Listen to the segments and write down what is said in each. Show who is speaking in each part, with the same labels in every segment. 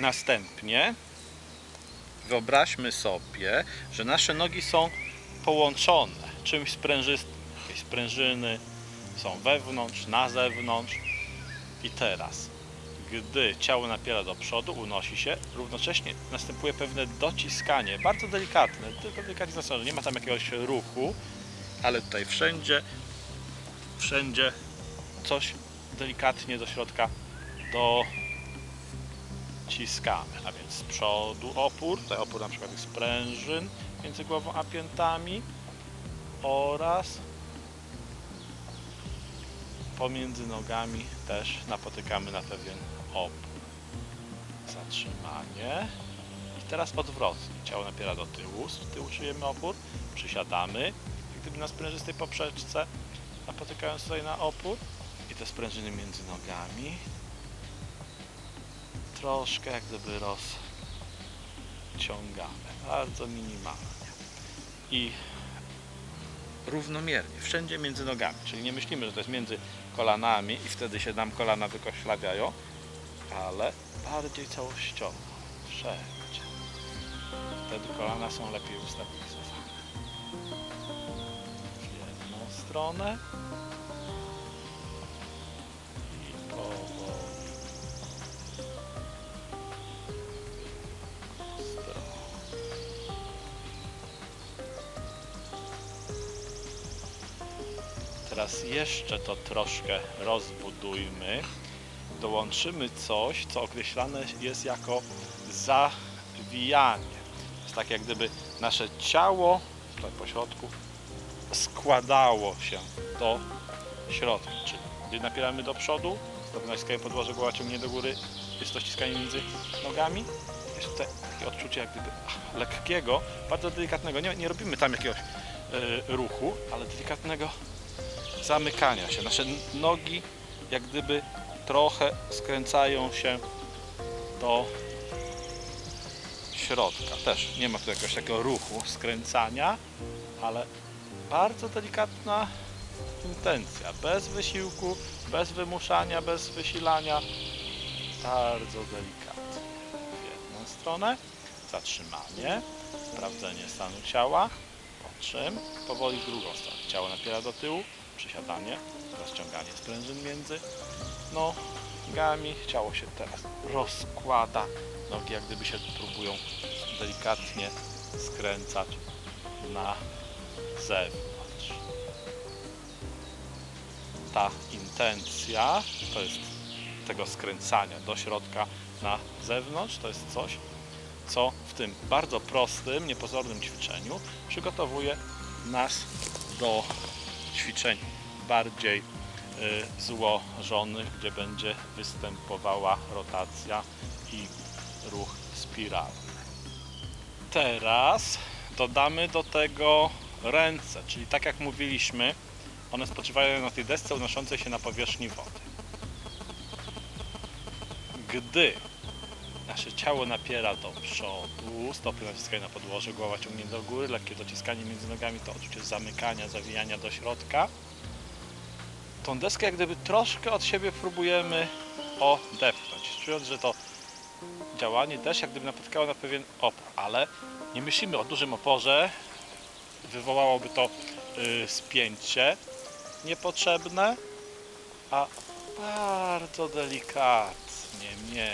Speaker 1: Następnie wyobraźmy sobie, że nasze nogi są połączone czymś sprężystym. Jakieś sprężyny są wewnątrz, na zewnątrz. I teraz, gdy ciało napiera do przodu, unosi się, równocześnie następuje pewne dociskanie, bardzo delikatne, tylko delikatnie zaznaczone. Nie ma tam jakiegoś ruchu, ale tutaj wszędzie, wszędzie coś delikatnie do środka dociskamy. A więc z przodu opór, tutaj opór na przykład sprężyn między głową a piętami oraz pomiędzy nogami też napotykamy na pewien opór. Zatrzymanie. I teraz odwrotnie. Ciało napiera do tyłu, z tyłu czujemy opór, przysiadamy, jak gdyby na sprężystej poprzeczce, napotykając tutaj na opór i te sprężyny między nogami troszkę jak gdyby rozciągamy, bardzo minimalnie i równomiernie, wszędzie między nogami, czyli nie myślimy, że to jest między kolanami i wtedy się nam kolana wykoślawiają, ale bardziej całościowo, wszędzie. Wtedy kolana są lepiej ustabilizowane. W jedną stronę Teraz jeszcze to troszkę rozbudujmy. Dołączymy coś, co określane jest jako zawijanie. Jest tak jak gdyby nasze ciało tutaj po środku składało się do środka. Czyli gdy napieramy do przodu, stopy naciskają podłoże, głowa ciągnie do góry, jest to ściskanie między nogami. Jest tutaj takie odczucie jak gdyby lekkiego, bardzo delikatnego. Nie, nie robimy tam jakiegoś e, ruchu, ale delikatnego zamykania się. Nasze nogi jak gdyby trochę skręcają się do środka. Też nie ma tu jakiegoś takiego ruchu skręcania, ale bardzo delikatna intencja. Bez wysiłku, bez wymuszania, bez wysilania. Bardzo delikatnie. W jedną stronę zatrzymanie, sprawdzenie stanu ciała, po czym powoli w drugą stronę. Ciało napiera do tyłu, przysiadanie, rozciąganie sprężyn między nogami. Ciało się teraz rozkłada. Nogi jak gdyby się próbują delikatnie skręcać na zewnątrz. Ta intencja to jest tego skręcania do środka na zewnątrz. To jest coś, co w tym bardzo prostym, niepozornym ćwiczeniu przygotowuje nas do ćwiczeń bardziej y, złożonych, gdzie będzie występowała rotacja i ruch spiralny. Teraz dodamy do tego ręce, czyli tak jak mówiliśmy, one spoczywają na tej desce unoszącej się na powierzchni wody. Gdy nasze ciało napiera do przodu, stopy naciskają na podłoże, głowa ciągnie do góry, lekkie dociskanie między nogami to odczucie zamykania, zawijania do środka. Tą deskę jak gdyby troszkę od siebie próbujemy odepchnąć, czując, że to działanie też jak gdyby napotkało na pewien opór, ale nie myślimy o dużym oporze, wywołałoby to y, spięcie niepotrzebne, a bardzo delikatnie, nie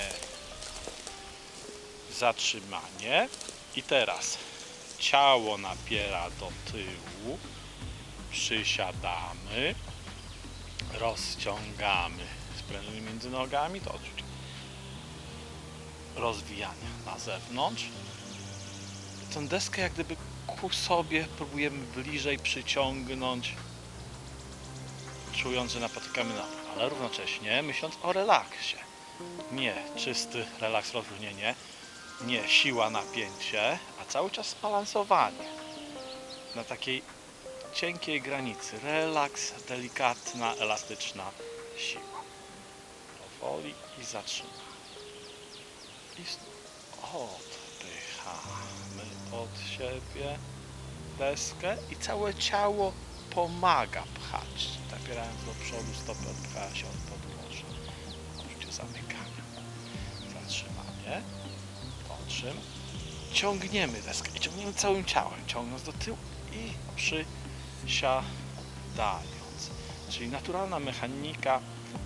Speaker 1: zatrzymanie. I teraz ciało napiera do tyłu, przysiadamy, rozciągamy. Sprężyny między nogami, to odczucie rozwijania na zewnątrz. Tę deskę jak gdyby ku sobie próbujemy bliżej przyciągnąć, czując, że napotykamy na ale równocześnie myśląc o relaksie. Nie czysty relaks, rozluźnienie, nie siła, napięcie, a cały czas balansowanie na takiej cienkiej granicy. Relaks, delikatna, elastyczna siła. Powoli i zatrzymamy. I znów odpychamy od siebie deskę i całe ciało pomaga pchać. Napierając do przodu, stopy odpychają się od podłoża. Uczucie zamykania. Zatrzymanie czym ciągniemy deskę i ciągniemy całym ciałem, ciągnąc do tyłu i przysiadając. Czyli naturalna mechanika,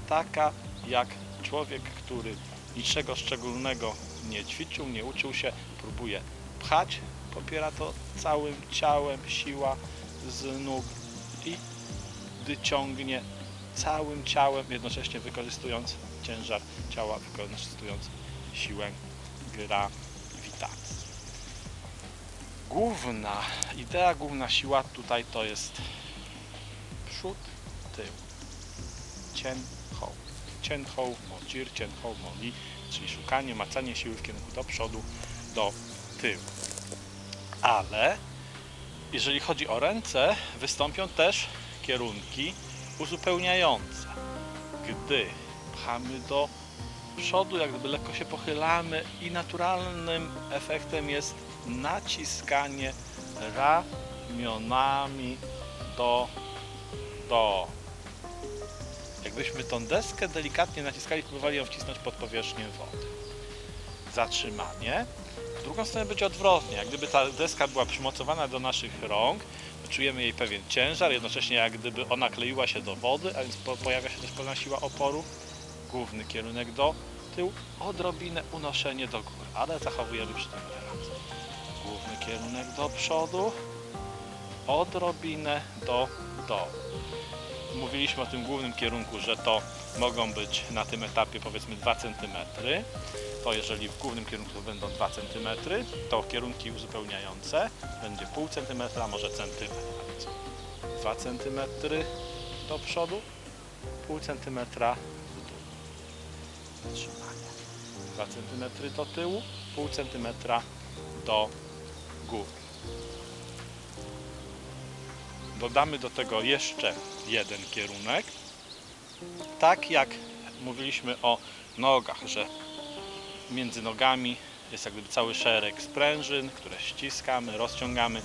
Speaker 1: taka jak człowiek, który niczego szczególnego nie ćwiczył, nie uczył się, próbuje pchać, popiera to całym ciałem, siła z nóg i gdy ciągnie całym ciałem, jednocześnie wykorzystując ciężar ciała, wykorzystując siłę grawitacji. Główna idea, główna siła tutaj to jest przód, tył. Cien, ho. Cien, ho, mo, jir, cien, ho, mo, li, czyli szukanie, macanie siły w kierunku do przodu, do tyłu. Ale jeżeli chodzi o ręce, wystąpią też kierunki uzupełniające. Gdy pchamy do przodu, jak gdyby lekko się pochylamy i naturalnym efektem jest naciskanie ramionami do, do. Jakbyśmy tą deskę delikatnie naciskali, próbowali ją wcisnąć pod powierzchnię wody. Zatrzymanie. W drugą stronę będzie odwrotnie. Jak gdyby ta deska była przymocowana do naszych rąk, czujemy jej pewien ciężar, jednocześnie jak gdyby ona kleiła się do wody, a więc po, pojawia się też pewna siła oporu. Główny kierunek do tyłu, odrobinę unoszenie do góry, ale zachowujemy przy tym relaks. Główny kierunek do przodu, odrobinę do dołu. Mówiliśmy o tym głównym kierunku, że to mogą być na tym etapie powiedzmy 2 cm. To jeżeli w głównym kierunku to będą 2 cm, to kierunki uzupełniające będzie pół centymetra, może centymetr. A więc 2 cm do przodu, pół centymetra Zatrzymanie. 2 cm do tyłu, pół centymetra do góry. Dodamy do tego jeszcze jeden kierunek. Tak jak mówiliśmy o nogach, że między nogami jest jak gdyby cały szereg sprężyn, które ściskamy, rozciągamy.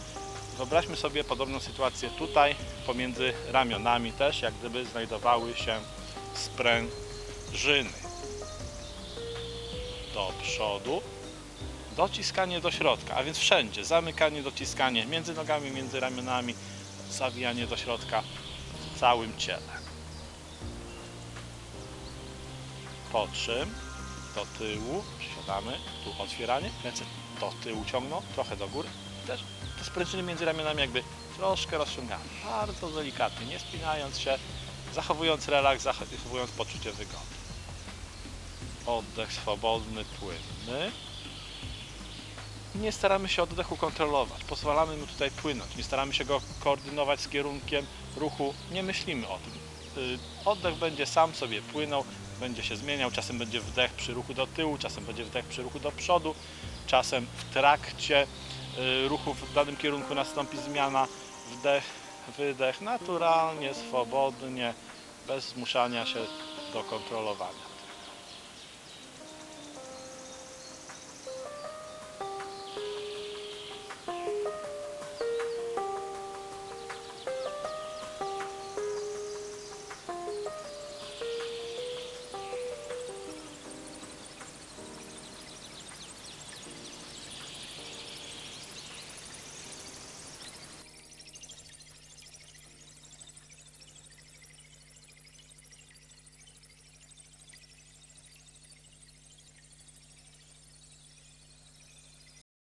Speaker 1: Wyobraźmy sobie podobną sytuację tutaj, pomiędzy ramionami też, jak gdyby znajdowały się sprężyny. Do przodu, dociskanie do środka, a więc wszędzie, zamykanie, dociskanie między nogami, między ramionami, zawijanie do środka w całym ciele. Po czym do tyłu, przysiadamy, tu otwieranie, ręce do tyłu ciągną, trochę do góry. Też te sprężyny między ramionami jakby troszkę rozciągamy, bardzo delikatnie, nie spinając się, zachowując relaks, zachowując poczucie wygody. Oddech swobodny, płynny. Nie staramy się oddechu kontrolować, pozwalamy mu tutaj płynąć, nie staramy się go koordynować z kierunkiem ruchu, nie myślimy o tym. Y, Oddech będzie sam sobie płynął, będzie się zmieniał, czasem będzie wdech przy ruchu do tyłu, czasem będzie wdech przy ruchu do przodu, czasem w trakcie y, ruchu w danym kierunku nastąpi zmiana, wdech, wydech, naturalnie, swobodnie, bez zmuszania się do kontrolowania.